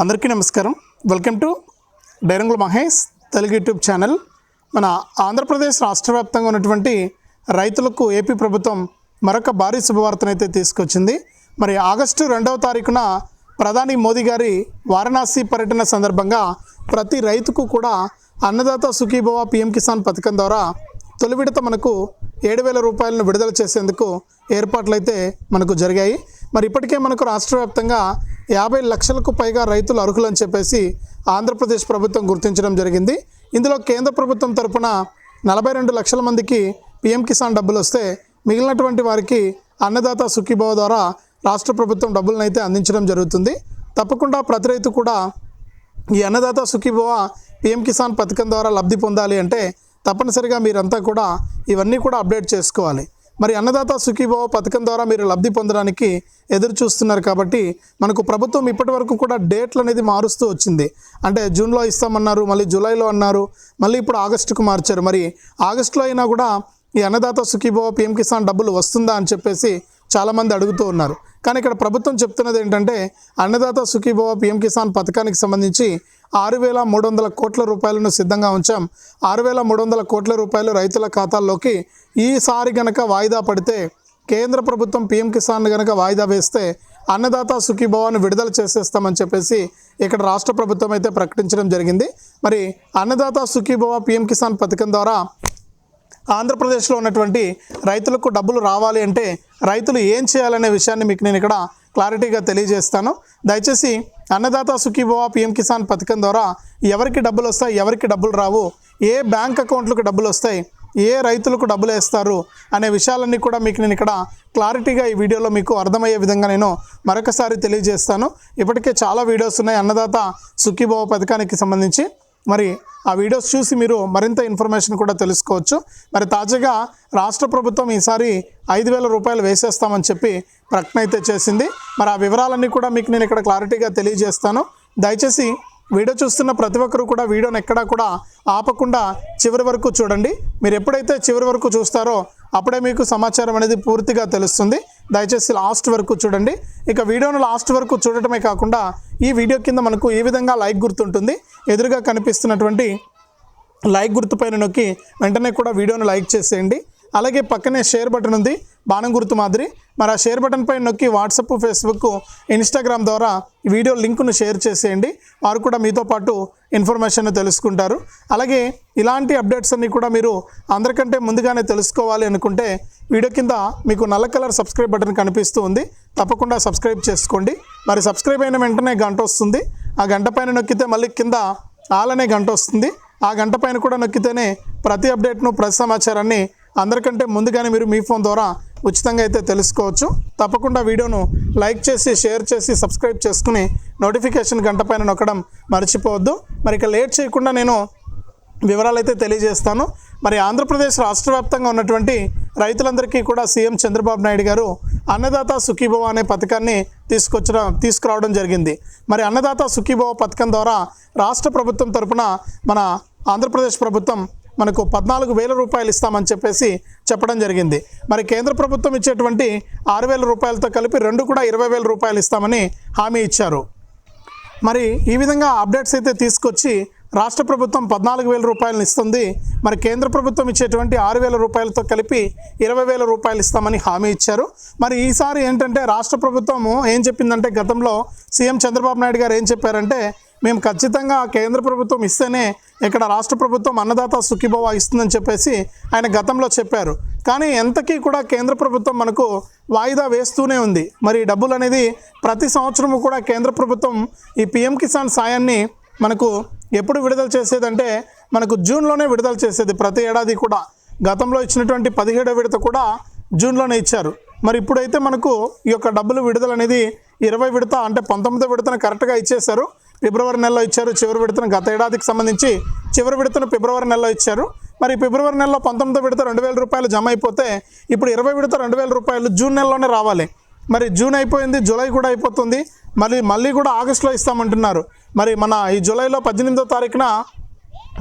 అందరికీ నమస్కారం. Welcome to డైరంగుల Mahesh Telugu YouTube channel. మన ఆంధ్రప్రదేశ్ రాష్ట్ర వ్యాప్తంగా ఉన్నటువంటి రైతులకు ఏపీ ప్రభుత్వం మరొక భారీ శుభవార్తనైతే తీసుకొచ్చింది. మరి ఆగస్టు రెండవ తారీఖున ప్రధాని మోదీ గారి వారణాసి పర్యటన సందర్భంగా ప్రతి రైతుకు కూడా అన్నదాత సుఖీభవ పిఎం కిసాన్ పథకం ద్వారా తొలి విడత మనకు ఏడు వేల రూపాయలను విడుదల చేసేందుకు ఏర్పాట్లయితే మనకు జరిగాయి. మరి ఇప్పటికే మనకు రాష్ట్ర వ్యాప్తంగా యాభై లక్షలకు పైగా రైతులు అర్హులని చెప్పేసి ఆంధ్రప్రదేశ్ ప్రభుత్వం గుర్తించడం జరిగింది. ఇందులో కేంద్ర ప్రభుత్వం తరపున నలభై రెండు లక్షల మందికి పిఎం కిసాన్ డబ్బులు వస్తే మిగిలినటువంటి వారికి అన్నదాత సుఖీభావ ద్వారా రాష్ట్ర ప్రభుత్వం డబ్బులను అయితే అందించడం జరుగుతుంది. తప్పకుండా ప్రతి రైతు కూడా ఈ అన్నదాత సుఖీభవ పిఎం కిసాన్ పథకం ద్వారా లబ్ధి పొందాలి అంటే తప్పనిసరిగా మీరంతా కూడా ఇవన్నీ కూడా అప్డేట్ చేసుకోవాలి. మరి అన్నదాత సుఖీభవ పథకం ద్వారా మీరు లబ్ధి పొందడానికి ఎదురు చూస్తున్నారు కాబట్టి మనకు ప్రభుత్వం ఇప్పటి వరకు కూడా డేట్లు అనేది మారుస్తూ వచ్చింది. అంటే జూన్లో ఇస్తామన్నారు మళ్ళీ జూలైలో అన్నారు మళ్ళీ ఇప్పుడు ఆగస్టుకు మార్చారు. మరి ఆగస్టులో అయినా కూడా ఈ అన్నదాత సుఖీభవ పిఎం కిసాన్ డబ్బులు వస్తుందా అని చెప్పేసి చాలామంది అడుగుతూ ఉన్నారు. కానీ ఇక్కడ ప్రభుత్వం చెప్తున్నది ఏంటంటే అన్నదాత సుఖీభవ పిఎం కిసాన్ పథకానికి సంబంధించి ఆరు వేల మూడు వందల కోట్ల రూపాయలను సిద్ధంగా ఉంచాం. ఆరు వేల మూడు వందల కోట్ల రూపాయలు రైతుల ఖాతాల్లోకి ఈసారి గనక వాయిదా పడితే కేంద్ర ప్రభుత్వం పిఎం కిసాన్ గనక వాయిదా వేస్తే అన్నదాత సుఖీభవాన్ని విడుదల చేసేస్తామని చెప్పేసి ఇక్కడ రాష్ట్ర ప్రభుత్వం అయితే ప్రకటించడం జరిగింది. మరి అన్నదాత సుఖీభవ పిఎం కిసాన్ పథకం ద్వారా ఆంధ్రప్రదేశ్లో ఉన్నటువంటి రైతులకు డబ్బులు రావాలి అంటే రైతులు ఏం చేయాలనే విషయాన్ని మీకు నేను ఇక్కడ క్లారిటీగా తెలియజేస్తాను. దయచేసి అన్నదాత సుఖీభవ పిఎం కిసాన్ పథకం ద్వారా ఎవరికి డబ్బులు వస్తాయి ఎవరికి డబ్బులు రావు ఏ బ్యాంక్ అకౌంట్లకు డబ్బులు వస్తాయి ఏ రైతులకు డబ్బులు వేస్తారు అనే విషయాలన్నీ కూడా మీకు నేను ఇక్కడ క్లారిటీగా ఈ వీడియోలో మీకు అర్థమయ్యే విధంగా నేను మరొకసారి తెలియజేస్తాను. ఇప్పటికే చాలా వీడియోస్ ఉన్నాయి అన్నదాత సుఖీభవ పథకానికి సంబంధించి. మరి ఆ వీడియోస్ చూసి మీరు మరింత ఇన్ఫర్మేషన్ కూడా తెలుసుకోవచ్చు. మరి తాజాగా రాష్ట్ర ప్రభుత్వం ఈసారి ఐదు వేల రూపాయలు వేసేస్తామని చెప్పి ప్రకటన అయితే చేసింది. మరి ఆ వివరాలన్నీ కూడా మీకు నేను ఇక్కడ క్లారిటీగా తెలియజేస్తాను. దయచేసి వీడియో చూస్తున్న ప్రతి ఒక్కరు కూడా వీడియోని ఎక్కడా కూడా ఆపకుండా చివరి వరకు చూడండి. మీరు ఎప్పుడైతే చివరి వరకు చూస్తారో అప్పుడే మీకు సమాచారం అనేది పూర్తిగా తెలుస్తుంది. దయచేసి లాస్ట్ వరకు చూడండి. ఇక వీడియోను లాస్ట్ వరకు చూడటమే కాకుండా ఈ వీడియో కింద మనకు ఈ విధంగా లైక్ గుర్తుంటుంది ఎదురుగా కనిపిస్తున్నటువంటి లైక్ గుర్తుపైన నొక్కి వెంటనే కూడా వీడియోను లైక్ చేసేయండి. అలాగే పక్కనే షేర్ బటన్ ఉంది బాణం గుర్తు మాదిరి. మరి ఆ షేర్ బటన్ పైన నొక్కి వాట్సప్ ఫేస్బుక్ ఇన్స్టాగ్రామ్ ద్వారా వీడియో లింకును షేర్ చేసేయండి. వారు కూడా మీతో పాటు ఇన్ఫర్మేషన్ తెలుసుకుంటారు. అలాగే ఇలాంటి అప్డేట్స్ అన్నీ కూడా మీరు అందరికంటే ముందుగానే తెలుసుకోవాలి అనుకుంటే వీడియో కింద మీకు నల్ల కలర్ సబ్స్క్రైబ్ బటన్ కనిపిస్తూ ఉంది. తప్పకుండా సబ్స్క్రైబ్ చేసుకోండి. మరి సబ్స్క్రైబ్ అయిన వెంటనే గంట వస్తుంది. ఆ గంట పైన నొక్కితే మళ్ళీ కింద ఆల్ అనే గంట వస్తుంది. ఆ గంట పైన కూడా నొక్కితేనే ప్రతి అప్డేట్ను ప్రతి సమాచారాన్ని అందరికంటే ముందుగానే మీరు మీ ఫోన్ ద్వారా ఉచితంగా అయితే తెలుసుకోవచ్చు. తప్పకుండా వీడియోను లైక్ చేసి షేర్ చేసి సబ్స్క్రైబ్ చేసుకుని నోటిఫికేషన్ గంట పైన నొక్కడం మర్చిపోవద్దు. మరి ఇక లేట్ చేయకుండా నేను వివరాలు అయితే తెలియజేస్తాను. మరి ఆంధ్రప్రదేశ్ రాష్ట్ర వ్యాప్తంగా ఉన్నటువంటి రైతులందరికీ కూడా సీఎం చంద్రబాబు నాయుడు గారు అన్నదాత సుఖీభవ అనే పథకాన్ని తీసుకొచ్చడం తీసుకురావడం జరిగింది. మరి అన్నదాత సుఖీభవ పథకం ద్వారా రాష్ట్ర ప్రభుత్వం తరపున మన ఆంధ్రప్రదేశ్ ప్రభుత్వం మనకు పద్నాలుగు వేల రూపాయలు ఇస్తామని చెప్పేసి చెప్పడం జరిగింది. మరి కేంద్ర ప్రభుత్వం ఇచ్చేటువంటి ఆరు వేల రూపాయలతో కలిపి రెండు కూడా ఇరవై వేల రూపాయలు ఇస్తామని హామీ ఇచ్చారు. మరి ఈ విధంగా అప్డేట్స్ అయితే తీసుకొచ్చి రాష్ట్ర ప్రభుత్వం పద్నాలుగు వేల రూపాయలను ఇస్తుంది. మరి కేంద్ర ప్రభుత్వం ఇచ్చేటువంటి ఆరు వేల రూపాయలతో కలిపి ఇరవై వేల రూపాయలు ఇస్తామని హామీ ఇచ్చారు. మరి ఈసారి ఏంటంటే రాష్ట్ర ప్రభుత్వము ఏం చెప్పిందంటే గతంలో సీఎం చంద్రబాబు నాయుడు గారు ఏం చెప్పారంటే మేము ఖచ్చితంగా కేంద్ర ప్రభుత్వం ఇస్తేనే ఇక్కడ రాష్ట్ర ప్రభుత్వం అన్నదాత సుఖీభవ ఇస్తుందని చెప్పేసి ఆయన గతంలో చెప్పారు. కానీ ఎంతకీ కూడా కేంద్ర ప్రభుత్వం మనకు వాయిదా వేస్తూనే ఉంది. మరి డబ్బులు అనేది ప్రతి సంవత్సరము కూడా కేంద్ర ప్రభుత్వం ఈ పిఎం కిసాన్ సాయాన్ని మనకు ఎప్పుడు విడుదల చేసేదంటే మనకు జూన్లోనే విడుదల చేసేది ప్రతి ఏడాది కూడా. గతంలో ఇచ్చినటువంటి పదిహేడో విడత కూడా జూన్లోనే ఇచ్చారు. మరి ఇప్పుడైతే మనకు ఈ యొక్క డబ్బులు విడుదల అనేది ఇరవై విడత అంటే పంతొమ్మిదో విడతను కరెక్ట్గా ఇచ్చేశారు. ఫిబ్రవరి నెలలో ఇచ్చారు చివరి విడతను గత ఏడాదికి సంబంధించి చివరి విడతను ఫిబ్రవరి నెలలో ఇచ్చారు. మరి ఫిబ్రవరి నెలలో పంతొమ్మిదో విడత రెండు వేల రూపాయలు జమ అయిపోతే ఇప్పుడు ఇరవై విడత రెండు వేల రూపాయలు జూన్ నెలలోనే రావాలి. మరి జూన్ అయిపోయింది జూలై కూడా అయిపోతుంది. మళ్ళీ మళ్ళీ కూడా ఆగస్టులో ఇస్తామంటున్నారు. మరి మన ఈ జూలైలో పద్దెనిమిదో తారీఖున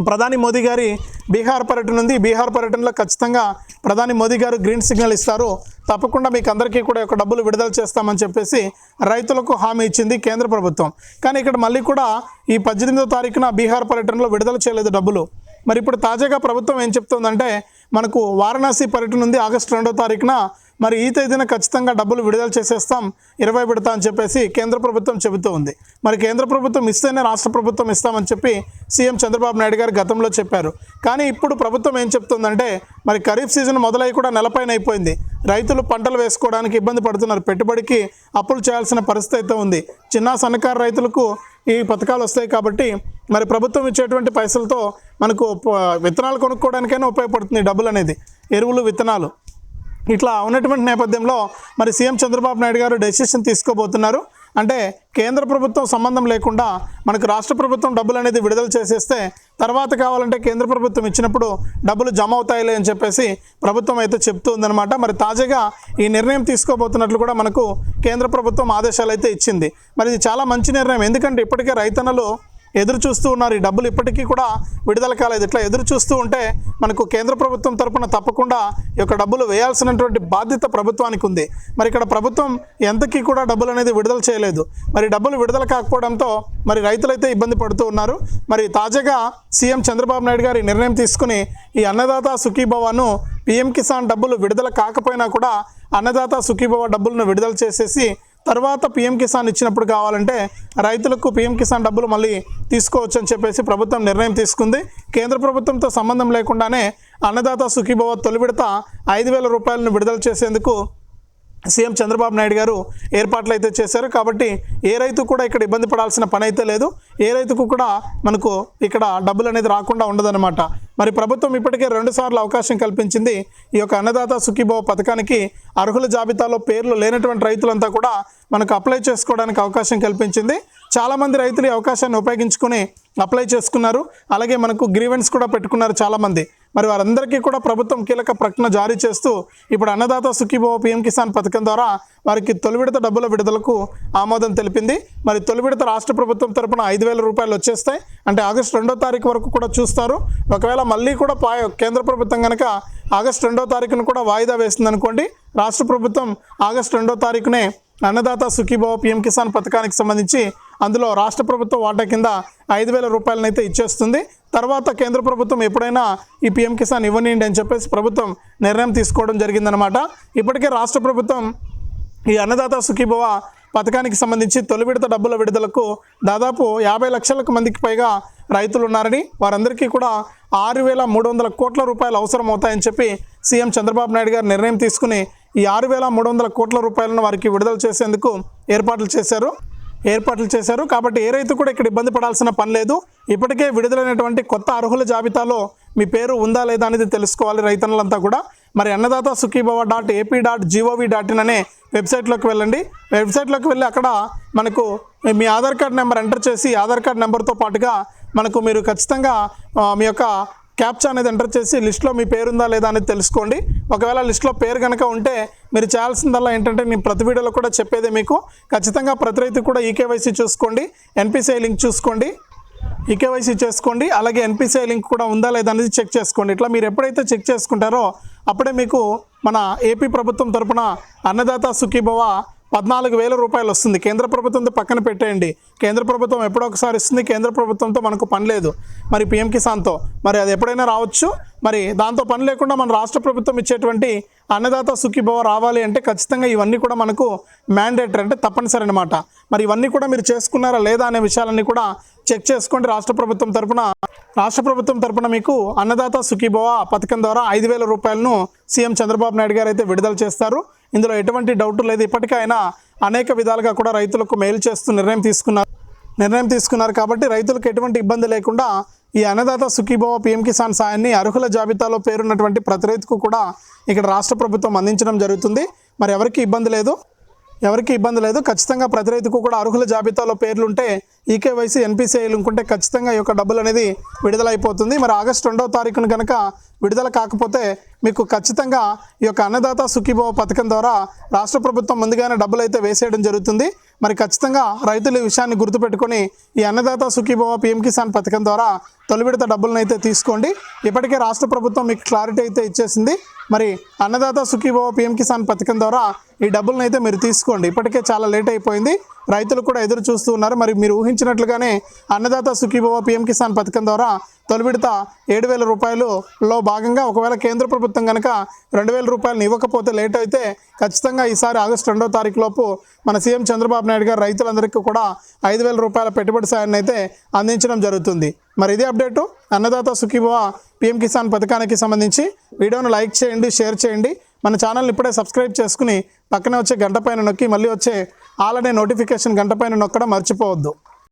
ప్రధాని మోదీ గారి బీహార్ పర్యటన ఉంది. బీహార్ పర్యటనలో ఖచ్చితంగా ప్రధాని మోదీ గారు గ్రీన్ సిగ్నల్ ఇస్తారు. తప్పకుండా మీకు అందరికీ కూడా ఒక డబ్బులు విడుదల చేస్తామని చెప్పేసి రైతులకు హామీ ఇచ్చింది కేంద్ర ప్రభుత్వం. కానీ ఇక్కడ మళ్ళీ కూడా ఈ పద్దెనిమిదో తారీఖున బీహార్ పర్యటనలో విడుదల చేయలేదు డబ్బులు. మరి ఇప్పుడు తాజాగా ప్రభుత్వం ఏం చెప్తుందంటే మనకు వారణాసి పర్యటన ఉంది ఆగస్టు రెండో తారీఖున. మరి ఈ తేదీన ఖచ్చితంగా డబ్బులు విడుదల చేసేస్తాం ఇరవై పెడతా అని చెప్పేసి కేంద్ర ప్రభుత్వం చెబుతూ ఉంది. మరి కేంద్ర ప్రభుత్వం ఇస్తేనే రాష్ట్ర ప్రభుత్వం ఇస్తామని చెప్పి సీఎం చంద్రబాబు నాయుడు గారు గతంలో చెప్పారు. కానీ ఇప్పుడు ప్రభుత్వం ఏం చెప్తుందంటే మరి ఖరీఫ్ సీజన్ మొదలై కూడా నెలపైన అయిపోయింది. రైతులు పంటలు వేసుకోవడానికి ఇబ్బంది పడుతున్నారు. పెట్టుబడికి అప్పులు చేయాల్సిన పరిస్థితి అయితే ఉంది. చిన్న సన్నకారు రైతులకు ఈ పథకాలు వస్తాయి కాబట్టి మరి ప్రభుత్వం ఇచ్చేటువంటి పైసలతో మనకు విత్తనాలు కొనుక్కోవడానికైనా ఉపయోగపడుతుంది డబ్బులు అనేది. ఎరువులు విత్తనాలు. ఇట్లా ఉన్నటువంటి నేపథ్యంలో మరి సీఎం చంద్రబాబు నాయుడు గారు డెసిషన్ తీసుకోబోతున్నారు. అంటే కేంద్ర ప్రభుత్వం సంబంధం లేకుండా మనకు రాష్ట్ర ప్రభుత్వం డబ్బులు అనేది విడుదల చేసేస్తే తర్వాత కావాలంటే కేంద్ర ప్రభుత్వం ఇచ్చినప్పుడు డబ్బులు జమ అవుతాయిలే అని చెప్పేసి ప్రభుత్వం అయితే చెప్తూ ఉందన్నమాట. మరి తాజాగా ఈ నిర్ణయం తీసుకోబోతున్నట్లు కూడా మనకు కేంద్ర ప్రభుత్వం ఆదేశాలు అయితే ఇచ్చింది. మరి ఇది చాలా మంచి నిర్ణయం. ఎందుకంటే ఇప్పటికే రైతన్నలు ఎదురు చూస్తూ ఉన్నారు. ఈ డబ్బులు ఇప్పటికీ కూడా విడుదల కాలేదు. ఇట్లా ఎదురు చూస్తూ ఉంటే మనకు కేంద్ర ప్రభుత్వం తరపున తప్పకుండా ఈ యొక్క డబ్బులు వేయాల్సినటువంటి బాధ్యత ప్రభుత్వానికి ఉంది. మరి ఇక్కడ ప్రభుత్వం ఎంతకీ కూడా డబ్బులు అనేది విడుదల చేయలేదు. మరి డబ్బులు విడుదల కాకపోవడంతో మరి రైతులైతే ఇబ్బంది పడుతూ ఉన్నారు. మరి తాజాగా సీఎం చంద్రబాబు నాయుడు గారు ఈ నిర్ణయం తీసుకుని ఈ అన్నదాత సుఖీభవాను పీఎం కిసాన్ డబ్బులు విడుదల కాకపోయినా కూడా అన్నదాత సుఖీభవ డబ్బులను విడుదల చేసేసి తర్వాత పీఎం కిసాన్ ఇచ్చినప్పుడు కావాలంటే రైతులకు పీఎం కిసాన్ డబ్బులు మళ్ళీ తీసుకోవచ్చు అని చెప్పేసి ప్రభుత్వం నిర్ణయం తీసుకుంది. కేంద్ర ప్రభుత్వంతో సంబంధం లేకుండానే అన్నదాత సుఖీభవ తొలి విడత ఐదు వేల రూపాయలను విడుదల చేసేందుకు సీఎం చంద్రబాబు నాయుడు గారు ఏర్పాట్లు అయితే చేశారు. కాబట్టి ఏ రైతు కూడా ఇక్కడ ఇబ్బంది పడాల్సిన పని అయితే లేదు. ఏ రైతుకు కూడా మనకు ఇక్కడ డబ్బులు అనేది రాకుండా ఉండదన్నమాట. మరి ప్రభుత్వం ఇప్పటికే రెండు సార్లు అవకాశం కల్పించింది. ఈ యొక్క అన్నదాత సుఖీభావ పథకానికి అర్హుల జాబితాలో పేర్లు లేనటువంటి రైతులంతా కూడా మనకు అప్లై చేసుకోవడానికి అవకాశం కల్పించింది. చాలామంది రైతులు ఈ అవకాశాన్ని ఉపయోగించుకొని అప్లై చేసుకున్నారు. అలాగే మనకు గ్రీవెన్స్ కూడా పెట్టుకున్నారు చాలామంది. మరి వారందరికీ కూడా ప్రభుత్వం కీలక ప్రకటన జారీ చేస్తూ ఇప్పుడు అన్నదాత సుఖీభవ పీఎం కిసాన్ పథకం ద్వారా వారికి తొలి విడత డబ్బుల విడుదలకు ఆమోదం తెలిపింది. మరి తొలి విడత రాష్ట్ర ప్రభుత్వం తరపున ఐదు వేల రూపాయలు వచ్చేస్తాయి. అంటే ఆగస్టు రెండో తారీఖు వరకు కూడా చూస్తారు. ఒకవేళ మళ్ళీ కూడా పా కేంద్ర ప్రభుత్వం కనుక ఆగస్టు రెండో తారీఖున కూడా వాయిదా వేసిందనుకోండి రాష్ట్ర ప్రభుత్వం ఆగస్టు రెండో తారీఖునే అన్నదాత సుఖీభవ పీఎం కిసాన్ పథకానికి సంబంధించి అందులో రాష్ట్ర ప్రభుత్వం వాటా కింద ఐదు వేల రూపాయలనైతే ఇచ్చేస్తుంది. తర్వాత కేంద్ర ప్రభుత్వం ఎప్పుడైనా ఈ పీఎం కిసాన్ ఇవ్వనియండి అని చెప్పేసి ప్రభుత్వం నిర్ణయం తీసుకోవడం జరిగిందనమాట ఇప్పటికే రాష్ట్ర ప్రభుత్వం ఈ అన్నదాత సుఖీభవ పథకానికి సంబంధించి తొలి విడత డబ్బుల విడుదలకు దాదాపు యాభై లక్షలకు మందికి పైగా రైతులు ఉన్నారని వారందరికీ కూడా ఆరు వేల మూడు వందల కోట్ల రూపాయలు అవసరం అవుతాయని చెప్పి సీఎం చంద్రబాబు నాయుడు గారు నిర్ణయం తీసుకుని ఈ ఆరు వేల మూడు వందల కోట్ల రూపాయలను వారికి విడుదల చేసేందుకు ఏర్పాట్లు చేశారు. ఏర్పాట్లు చేశారు. కాబట్టి ఏ రైతు కూడా ఇక్కడ ఇబ్బంది పడాల్సిన పని లేదు. ఇప్పటికే విడుదలైనటువంటి కొత్త అర్హుల జాబితాలో మీ పేరు ఉందా లేదా అనేది తెలుసుకోవాలి రైతన్నులంతా కూడా. మరి Annadata Sukhibhava dot AP dot gov dot in అనే వెబ్సైట్లోకి వెళ్ళండి. వెబ్సైట్లోకి వెళ్ళి అక్కడ మనకు మీ ఆధార్ కార్డ్ నెంబర్ ఎంటర్ చేసి ఆధార్ కార్డ్ నెంబర్తో పాటుగా మనకు మీరు ఖచ్చితంగా మీ యొక్క క్యాప్చా అనేది ఎంటర్ చేసి లిస్ట్లో మీ పేరు ఉందా లేదా అనేది తెలుసుకోండి. ఒకవేళ లిస్ట్లో పేరు కనుక ఉంటే మీరు చేయాల్సిందల్లా ఏంటంటే నేను ప్రతి వీడియోలో కూడా చెప్పేదే మీకు. ఖచ్చితంగా ప్రతి రైతు కూడా ఈకేవైసీ చూసుకోండి. ఎన్పిసిఐ లింక్ చూసుకోండి. ఈకేవైసీ చేసుకోండి. అలాగే ఎన్పిసిఐ లింక్ కూడా ఉందా లేదా అనేది చెక్ చేసుకోండి. ఇట్లా మీరు ఎప్పుడైతే చెక్ చేసుకుంటారో అప్పుడే మీకు మన ఏపీ ప్రభుత్వం తరపున అన్నదాత సుఖీభవ పద్నాలుగు వేల రూపాయలు వస్తుంది. కేంద్ర ప్రభుత్వంతో పక్కన పెట్టేయండి. కేంద్ర ప్రభుత్వం ఎప్పుడో ఒకసారి ఇస్తుంది. కేంద్ర ప్రభుత్వంతో మనకు పని లేదు. మరి పిఎం కిసాన్తో. మరి అది ఎప్పుడైనా రావచ్చు. మరి దాంతో పని లేకుండా మన రాష్ట్ర ప్రభుత్వం ఇచ్చేటువంటి అన్నదాత సుఖీభవ రావాలి అంటే ఖచ్చితంగా ఇవన్నీ కూడా మనకు మ్యాండేటరీ అంటే తప్పనిసరి అనమాట మరి ఇవన్నీ కూడా మీరు చేసుకున్నారా లేదా అనే విషయాలన్నీ కూడా చెక్ చేసుకోండి. రాష్ట్ర ప్రభుత్వం తరపున రాష్ట్ర ప్రభుత్వం తరపున మీకు అన్నదాత సుఖీభవ పథకం ద్వారా ఐదు వేల రూపాయలను సీఎం చంద్రబాబు నాయుడు గారు అయితే విడుదల చేస్తారు. ఇందులో ఎటువంటి డౌట్ లేదు. ఇప్పటికైనా అనేక విధాలుగా కూడా రైతులకు మేలు చేస్తూ నిర్ణయం తీసుకున్నారు. నిర్ణయం తీసుకున్నారు కాబట్టి రైతులకు ఎటువంటి ఇబ్బంది లేకుండా ఈ అన్నదాత సుఖీభవ పిఎం కిసాన్ సాయాన్ని అర్హుల జాబితాలో పేరున్నటువంటి ప్రతి రైతుకు కూడా ఇక్కడ రాష్ట్ర ప్రభుత్వం అందించడం జరుగుతుంది. మరి ఎవరికి ఇబ్బంది లేదు? ఎవరికి ఇబ్బంది లేదు. ఖచ్చితంగా ప్రతి రైతుకు కూడా అర్హుల జాబితాలో పేర్లుంటే ఈకేవైసీ ఎన్పిసిఐలు ఉంటే ఖచ్చితంగా ఈ యొక్క డబ్బులు అనేది విడుదల అయిపోతుంది మరి ఆగస్టు రెండవ తారీఖున కనుక విడుదల కాకపోతే మీకు ఖచ్చితంగా ఈ యొక్క అన్నదాత సుఖీభవ పథకం ద్వారా రాష్ట్ర ప్రభుత్వం ముందుగానే డబ్బులు అయితే వేసేయడం జరుగుతుంది. మరి ఖచ్చితంగా రైతులు ఈ విషయాన్ని గుర్తుపెట్టుకొని ఈ అన్నదాత సుఖీభవ పిఎం కిసాన్ పథకం ద్వారా తొలి విడత డబ్బులను అయితే తీసుకోండి. ఇప్పటికే రాష్ట్ర ప్రభుత్వం మీకు క్లారిటీ అయితే ఇచ్చేసింది. మరి అన్నదాత సుఖీభవ పిఎం కిసాన్ పథకం ద్వారా ఈ డబ్బులను అయితే మీరు తీసుకోండి. ఇప్పటికే చాలా లేట్ అయిపోయింది. రైతులు కూడా ఎదురు చూస్తూ ఉన్నారు. మరి మీరు ఊహించినట్లుగానే అన్నదాత సుఖీభవ పిఎం కిసాన్ పథకం ద్వారా తొలి విడత ఏడు వేల రూపాయలులో భాగంగా ఒకవేళ కేంద్ర ప్రభుత్వం కనుక రెండు వేల రూపాయలను ఇవ్వకపోతే లేట్ అయితే ఖచ్చితంగా ఈసారి ఆగస్టు రెండో తారీఖు లోపు మన సీఎం చంద్రబాబు నాయుడు గారు రైతులందరికీ కూడా ఐదు వేల రూపాయల పెట్టుబడి సాయాన్ని అయితే అందించడం జరుగుతుంది. మరి ఇదే అప్డేటు. అన్నదాత సుఖీభవ పిఎం కిసాన్ పథకానికి సంబంధించి వీడియోను లైక్ చేయండి షేర్ చేయండి. మన ఛానల్ని ఇప్పుడే సబ్స్క్రైబ్ చేసుకుని పక్కనే వచ్చే గంట పైన నొక్కి మళ్ళీ వచ్చే ఆల్ అనే నోటిఫికేషన్ గంట పైన నొక్కడం మర్చిపోవద్దు.